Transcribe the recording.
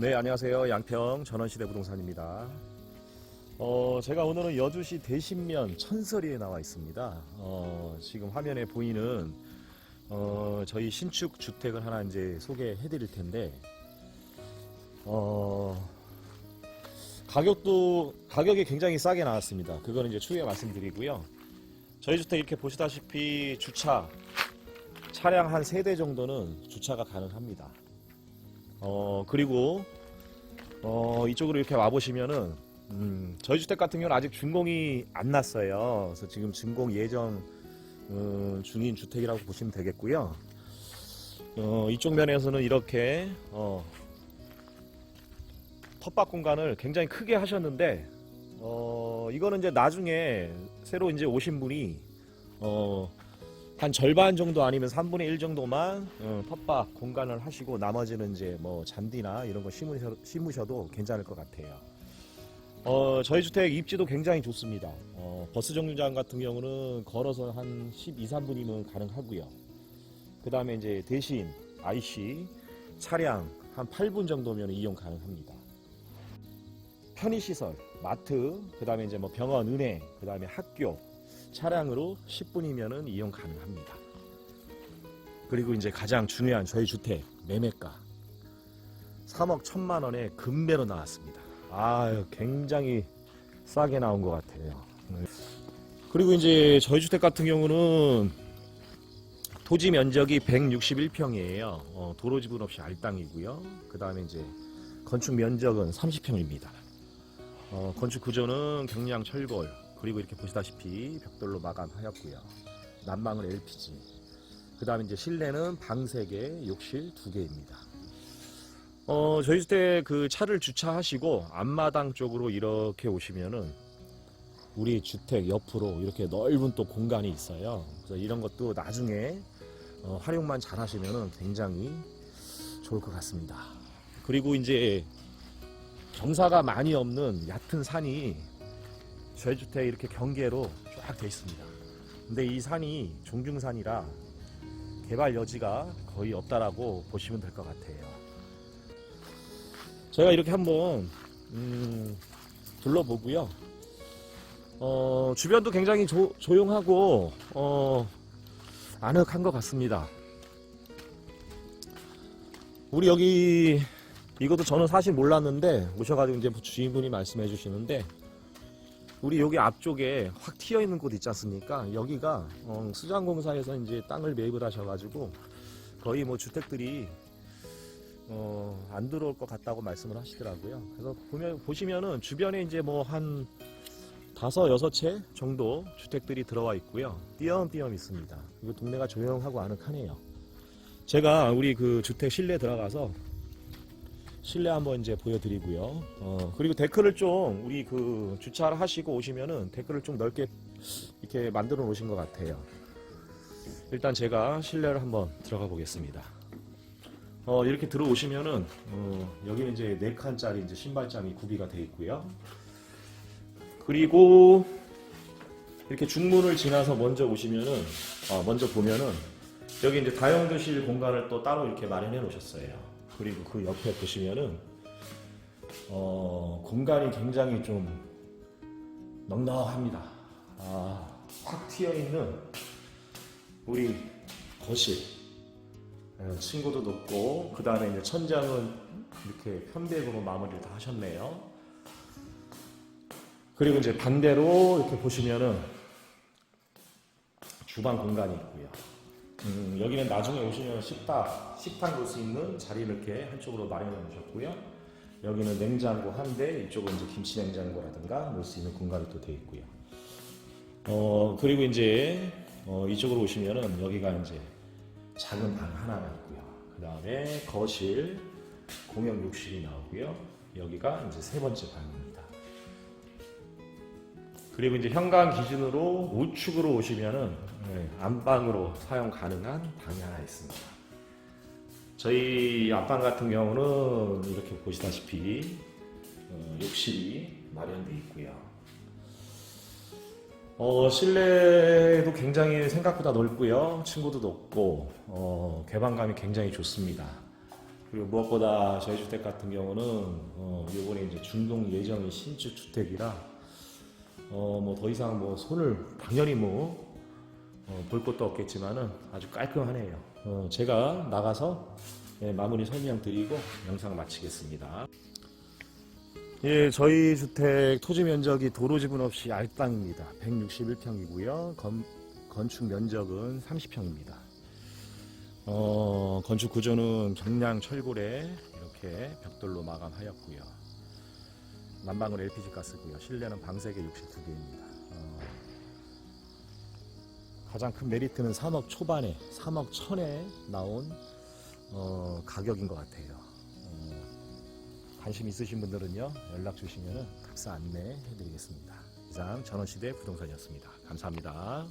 네, 안녕하세요. 양평 전원시대 부동산입니다. 어, 제가 오늘은 여주시 대신면 천서리에 나와 있습니다. 어, 지금 화면에 보이는 어, 저희 신축 주택을 하나 이제 소개해 드릴 텐데, 어, 가격도, 가격이 굉장히 싸게 나왔습니다. 그거는 이제 추후에 말씀드리고요. 저희 주택 이렇게 보시다시피 주차, 차량 한 세 대 정도는 주차가 가능합니다. 어, 그리고, 어, 이쪽으로 이렇게 와 보시면은, 음, 저희 주택 같은 경우는 아직 준공이 안 났어요. 그래서 지금 준공 예정, 어, 중인 주택이라고 보시면 되겠고요. 어, 이쪽 면에서는 이렇게, 어, 텃밭 공간을 굉장히 크게 하셨는데, 어, 이거는 이제 나중에 새로 이제 오신 분이, 어, 한 절반 정도 아니면 3분의 1 정도만 어, 텃밭 공간을 하시고 나머지는 이제 뭐 잔디나 이런 거 심으셔, 심으셔도 괜찮을 것 같아요. 어, 저희 주택 입지도 굉장히 좋습니다. 어, 버스 정류장 같은 경우는 걸어서 한 12, 3분이면 가능하고요. 그 다음에 이제 대신 IC 차량 한 8분 정도면 이용 가능합니다. 편의시설, 마트, 그 다음에 이제 뭐 병원, 은행, 그 다음에 학교, 차량으로 10분이면은 이용 가능합니다. 그리고 이제 가장 중요한 저희 주택 매매가 3억 1천만 원에 금매로 나왔습니다. 아, 굉장히 싸게 나온 것 같아요. 네. 그리고 이제 저희 주택 같은 경우는 토지 면적이 161평이에요. 어, 도로 지분 없이 알땅이고요. 그 다음에 이제 건축 면적은 30평입니다. 어, 건축 구조는 경량 철골 그리고 이렇게 보시다시피 벽돌로 마감하였고요. 난방은 LPG. 그 다음에 이제 실내는 방 3개, 욕실 2개입니다. 어, 저희 주택 그 차를 주차하시고 앞마당 쪽으로 이렇게 오시면은 우리 주택 옆으로 이렇게 넓은 또 공간이 있어요. 그래서 이런 것도 나중에 어, 활용만 잘 하시면은 굉장히 좋을 것 같습니다. 그리고 이제 경사가 많이 없는 얕은 산이 저희 주택 이렇게 경계로 쫙 돼 있습니다. 근데 이 산이 종중산이라 개발 여지가 거의 없다라고 보시면 될 것 같아요. 제가 이렇게 한번 음, 둘러보고요. 어, 주변도 굉장히 조, 조용하고 어, 아늑한 것 같습니다. 우리 여기 이것도 저는 사실 몰랐는데 오셔가지고 이제 주인분이 말씀해 주시는데 우리 여기 앞쪽에 확 튀어 있는 곳 있지 않습니까? 여기가 어, 수장공사에서 이제 땅을 매입을 하셔가지고 거의 뭐 주택들이 어, 안 들어올 것 같다고 말씀을 하시더라고요. 그래서 보면 보시면은 주변에 이제 뭐 한 다섯 여섯 채 정도 주택들이 들어와 있고요. 띄엄띄엄 있습니다. 이거 동네가 조용하고 아늑하네요. 제가 우리 그 주택 실내 들어가서 실내 한번 이제 보여드리고요. 어, 그리고 데크를 좀 우리 그 주차를 하시고 오시면은 데크를 좀 넓게 이렇게 만들어 놓으신 것 같아요. 일단 제가 실내를 한번 들어가 보겠습니다. 어, 이렇게 들어오시면은 어, 여기는 이제 네 칸짜리 이제 신발장이 구비가 되어 있고요. 그리고 이렇게 중문을 지나서 먼저 오시면은 어, 먼저 보면은 여기 이제 다용도실 공간을 또 따로 이렇게 마련해 놓으셨어요. 그리고 그 옆에 보시면은 어, 공간이 굉장히 좀 넉넉합니다. 아, 확 튀어 있는 우리 거실. 예, 층고도 높고 그 다음에 이제 천장은 이렇게 편백으로 마무리를 다 하셨네요. 그리고 이제 반대로 이렇게 보시면은 주방 공간이 있고요. 음, 여기는 나중에 오시면 식탁, 식탁 놓을 수 있는 자리를 이렇게 한쪽으로 마련해 놓으셨고요. 여기는 냉장고 한 대, 이쪽은 이제 김치 냉장고라든가 놓을 수 있는 공간이 또 되어 있고요. 어, 그리고 이제 어, 이쪽으로 오시면은 여기가 이제 작은 방 하나가 있고요. 그 다음에 거실, 공용 욕실이 나오고요. 여기가 이제 세 번째 방입니다. 그리고 이제 현관 기준으로 우측으로 오시면은 네, 안방으로 사용 가능한 방이 하나 있습니다. 저희 안방 같은 경우는 이렇게 보시다시피 어, 욕실이 마련되어 있고요. 어, 실내도 굉장히 생각보다 넓고요. 층고도 높고 어, 개방감이 굉장히 좋습니다. 그리고 무엇보다 저희 주택 같은 경우는 어, 이번에 이제 중동 예정이 신축 주택이라 어, 뭐 더 이상 뭐 손을 당연히 뭐 어, 볼 것도 없겠지만은 아주 깔끔하네요. 어, 제가 나가서 예, 마무리 설명 드리고 영상 마치겠습니다. 예, 저희 주택 토지 면적이 도로 지분 없이 알땅입니다. 161평이고요. 건, 건축 면적은 30평입니다. 어, 건축 구조는 경량 철골에 이렇게 벽돌로 마감하였고요. 난방은 LPG 가스고요. 실내는 방세개 62개입니다. 어, 가장 큰 메리트는 3억 초반에 3억 천에 나온 어, 가격인 것 같아요. 어, 관심 있으신 분들은요 연락 주시면 답사 안내해드리겠습니다. 이상 전원시대 부동산이었습니다. 감사합니다.